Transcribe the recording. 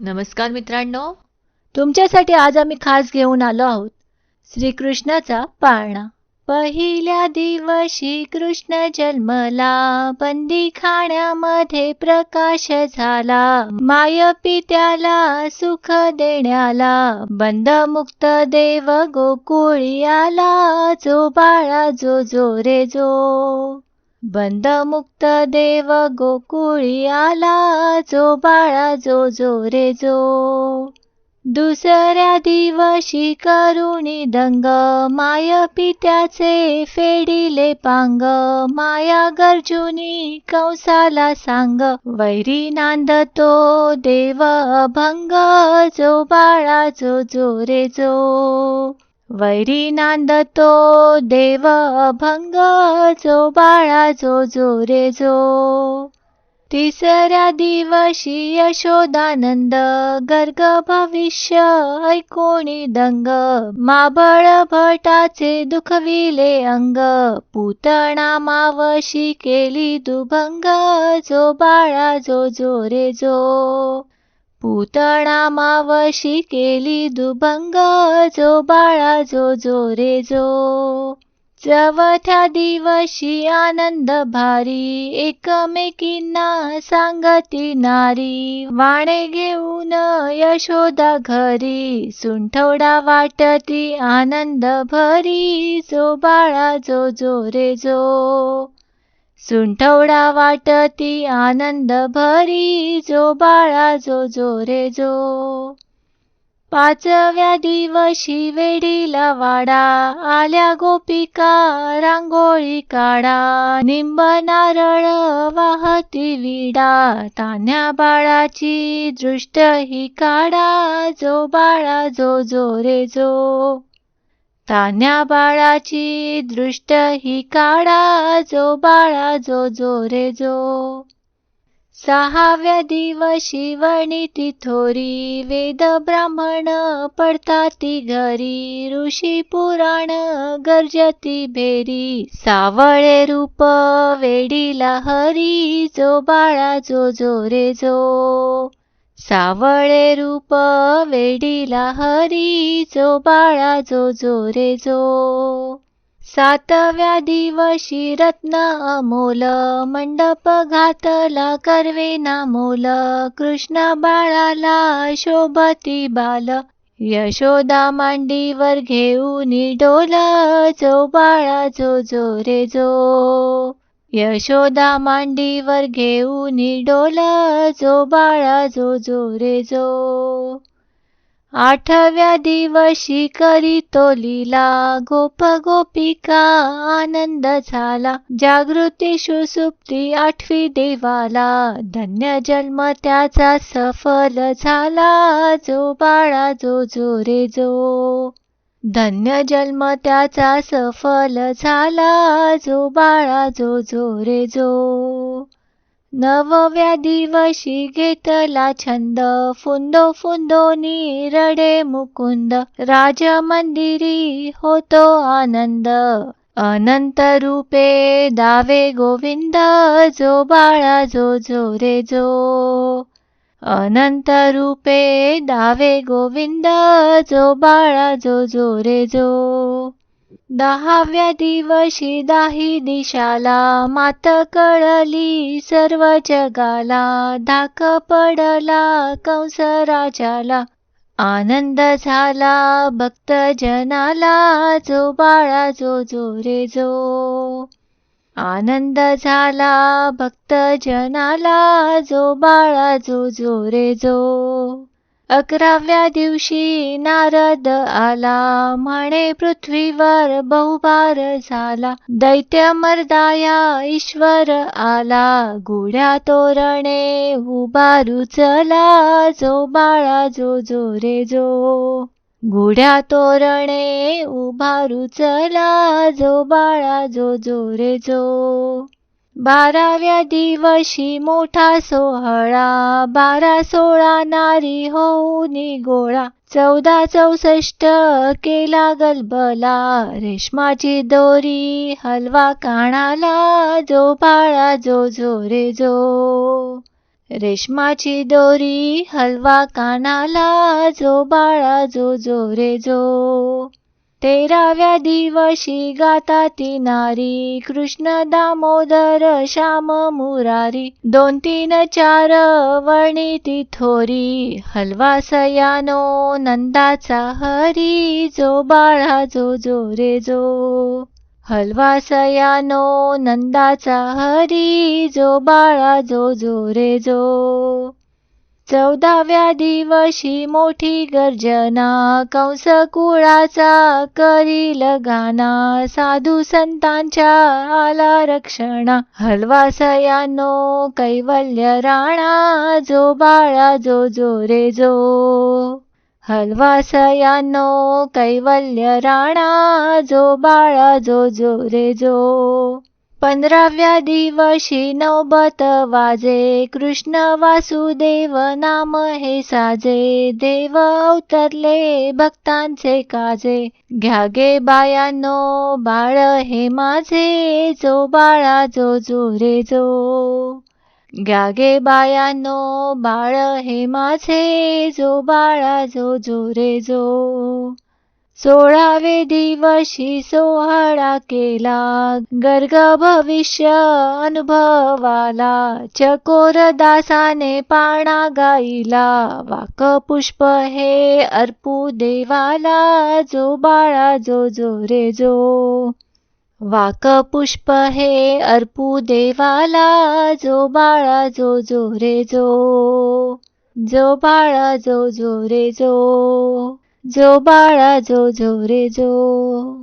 नमस्कार मित्रांनो. तुमच्यासाठी आज आम्ही खास घेऊन आलो आहोत श्रीकृष्णाचा पाळणा. पहिल्या दिवशी कृष्ण जन्मला बंदी खाण्यामध्ये प्रकाश झाला. माय पित्याला सुख देण्याला बंद मुक्त देव गोकुळी आला. जो बाळा जो जो रे जो बंद मुक्त देव गोकुळी आला जो बाळा जो जो रे जो. दुसऱ्या दिवशी करुणी दंग माय पित्याचे फेडिले पांग. माया गर्जुनी कंसाला सांग वैरी नांदतो देव भंग. जो बाळा जो जो रे जो. वैरी नांदतो देव अभंग जो बाळा जो जो रे जो. तिसऱ्या दिवशी यशोदानंद गर्ग भविष्य ऐकोणी दंग. माबळ भटाचे दुखविले अंग. पुतणा मावशी केली दुभंग. जो बाळा जो जो रे जो. पुतणा मावशी केली दुभंग जो बाळा जो जो रे जो चवथ्या दिवशी आनंद भारी एकमेकींना सांगती नारी वाणे घेऊन यशोदा घरी सुंठवडा वाटती आनंद भरी जो बाळा जो जो रे जो सुंठवडा वाटती आनंद भरी जो बाळा जो जो रे जो. पाचव्या दिवशी वेडीला वाडा आल्या गोपिका रांगोळी काढा. निंब नारळ वाहती विडा तान्या बाळाची दृष्ट ही काढा जो बाळा जो जो रे जो. तान्या बाळाची दृष्ट ही काढा जो बाळा जो जो रे जो. सहाव्या दिवशी वणिती थोरी वेद ब्राह्मण पडताती घरी. ऋषी पुराण गर्जती भेरी सावळे रूप वेडीला हरी. जो बाळा जो जो रे जो. सावळे रूप वेडीला हरी जो बाळा जो जो रे जो. सातव्या दिवशी रत्न अमोल मंडप घातला कर्वे नामोल. कृष्ण बाळाला शोभती बाल यशोदा मांडीवर घेऊन डोल जो बाळा जो जो रे जो. यशोदा मांडीवर घेऊन डोला जो बाळा जो जो रे जो. आठव्या दिवशी करीतो लिला गोप गोपिका आनंद झाला. जागृती सुसुप्ती आठवी देवाला धन्य जन्म त्याचा सफल झाला. जो बाळा जो जो रे जो. धन्य जन्म त्याचा सफल झाला जो बाळा जो जो रे जो. नवव्या दिवशी घेतला छंद फुंदो फुंदो रडे मुकुंद. राजमंदिरी होतो आनंद अनंत रूपे दावे गोविंद. जो बाळा जो जो रे जो. अनंत रूपे दावे गोविंद जो बाळा जो जो. रे जो दहाव्या दिवशी दाही दिशाला मात कळली सर्व जगाला धाक पडला कंस राजाला आनंद झाला भक्त जनाला जो बाळा जो जो रे जो. आनंद झाला भक्त जनाला जो बाळा जो जो रे जो अकराव्या दिवशी नारद आला. म्हणे पृथ्वीवर बहुभार झाला. दैत्य मर्दाया ईश्वर आला. गुढ्या तोरणे उभारू चला. जो बाळा जो जो रे जो घोड्या तोरणे उभारू चला जो बाळा जो जो रे जो. बाराव्या दिवशी मोठा सोहळा बारा सोळा नारी होऊन गोळा. चौदा चौसष्ट केला गलबला रेशमाची दोरी हलवा काणाला जो बाळा जो जो रे जो. रेशमाची दोरी हलवा कानाला जो बाळा जो जो रे जो. तेराव्या दिवशी गाता ती नारी कृष्ण दामोदर श्याम मुरारी. दोन तीन चार वणी ती थोरी हलवा सयानो नंदाचा हरी जो बाळा जो जो रे जो. हलवासया नो नंदाचा हरी जो बाळा जो जो रे जो. चौदाव्या दिवशी मोठी गर्जना कंस कुळाचा करील गाना साधू संतांच्या आला रक्षणा. हलवा सयानो कैवल्य राणा जो बाळा जो जो रे जो. हलवासयानो कैवल्य राणा जो बाळा जो जो रे जो. पंधराव्या दिवशी नौबत वाजे कृष्ण वासुदेव नाम हे साजे. देव अवतरले भक्तांचे काजे. घ्या गे बायानो बाळ हे माझे जो बाळा जो जो रे जो. घ्या बायानो बाळ हे माझे जो बाळा जो जो रे जो. सोळावे दिवशी सोहळा केला गर्ग भविष्य अनुभवाला. चकोर दासाने पाणा गाईला वाक पुष्प हे अर्पू देवाला. जो बाळा जो जो रे जो. वाक पुष्प हे अर्पू देवाला जो बाळा जो जो रे जो. जो बाळा जो जो रे जो. जो बाळा जो जो रे जो.